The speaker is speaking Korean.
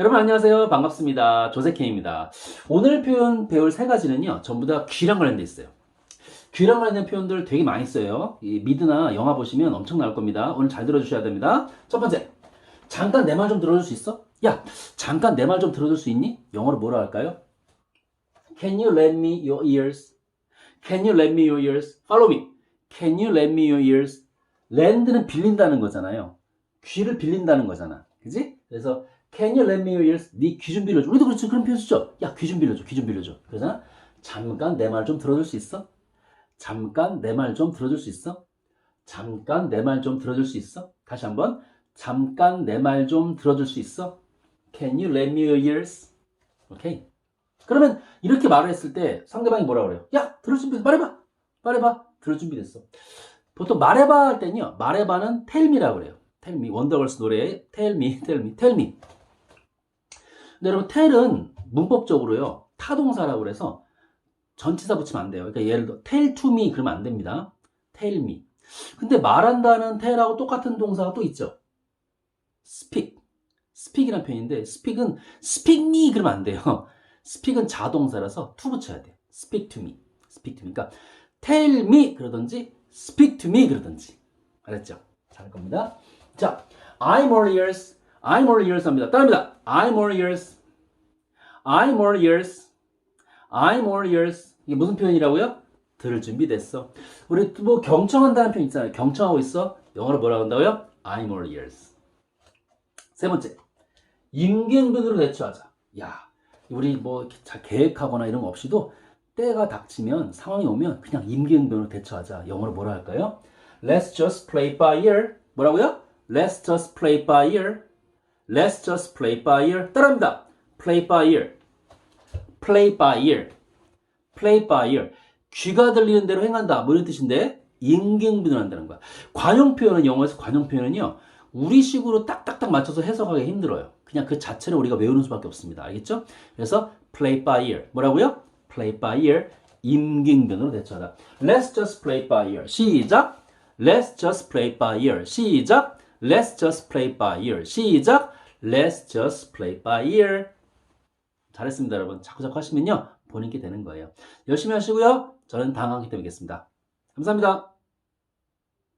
여러분 안녕하세요. 반갑습니다. 조세케입니다. 오늘 표현 배울 세 가지는요. 전부 다 귀랑 관련돼 있어요. 귀랑 관련된 표현들 되게 많이 써요. 이 미드나 영화 보시면 엄청 나올 겁니다. 오늘 잘 들어주셔야 됩니다. 첫 번째. 잠깐 내 말 좀 들어줄 수 있어? 야, 잠깐 내 말 좀 들어줄 수 있니? 영어로 뭐라 할까요? Can you lend me your ears? Can you lend me your ears? Follow me. Can you lend me your ears? lend는 빌린다는 거잖아요. 귀를 빌린다는 거잖아. 그지? 그래서 Lend me your ears? 네귀 좀 빌려줘. 우리도 그렇지. 그런 표현 쓰죠. 야, 귀 좀 빌려줘. 귀 좀 빌려줘. 그러잖아. 잠깐 내 말 좀 들어줄 수 있어? 잠깐 내 말 좀 들어줄 수 있어? 잠깐 내 말 좀 들어줄 수 있어? 다시 한번. 잠깐 내 말 좀 들어줄 수 있어? Can you lend me your ears? 오케이. 그러면 이렇게 말을 했을 때 상대방이 뭐라 그래요? 야, 들을 준비, 말해봐. 말해봐. 들을 준비됐어. 보통 말해봐 할 때는요. 말해봐는 tell me라고 그래요. tell me. 원더걸스 노래에 tell me, tell me, tell me. 근데 여러분 tell은 문법적으로요. 타동사라고 그래서 전치사 붙이면 안 돼요. 그러니까 예를 들어 tell to me 그러면 안 됩니다. tell me. 근데 말한다는 tell하고 똑같은 동사가 또 있죠. speak. speak이라는 표현인데 speak은 speak me 그러면 안 돼요. speak은 자동사라서 to 붙여야 돼. speak to me. speak to me. 그러니까 tell me 그러든지 speak to me 그러든지. 알았죠? 잘 겁니다. 자, I'm all ears. I'm all ears 합니다. 따라합니다. I'm all ears. I'm all ears. I'm all ears. 이게 무슨 표현이라고요? 들을 준비 됐어. 우리 뭐 경청한다는 표현 있잖아요. 경청하고 있어. 영어로 뭐라고 한다고요? I'm all ears. 세 번째. 임기응변으로 대처하자. 야, 우리 뭐 자, 계획하거나 이런 거 없이도 때가 닥치면 상황이 오면 그냥 임기응변으로 대처하자. 영어로 뭐라 할까요? Let's just play by ear. 뭐라고요? Let's just play by ear. Let's just play by ear. 따라합니다. Play by ear. Play by ear. Play by ear. 귀가 들리는 대로 행한다. 뭐 이런 뜻인데 임기응변을 한다는 거야. 관용 표현은 영어에서 관용 표현은요. 우리 식으로 딱딱딱 맞춰서 해석하기 힘들어요. 그냥 그 자체를 우리가 외우는 수밖에 없습니다. 알겠죠? 그래서 play by ear. 뭐라고요? play by ear. 임기응변으로 대처하다. Let's just play by ear. 시작. Let's just play by ear. 시작. Let's just play by ear. 시작. Let's just play by ear. 잘했습니다, 여러분. 자꾸자꾸 하시면요. 게 되는 거예요. 열심히 하시고요. 저는 다음 강의 때 뵙겠습니다. 감사합니다.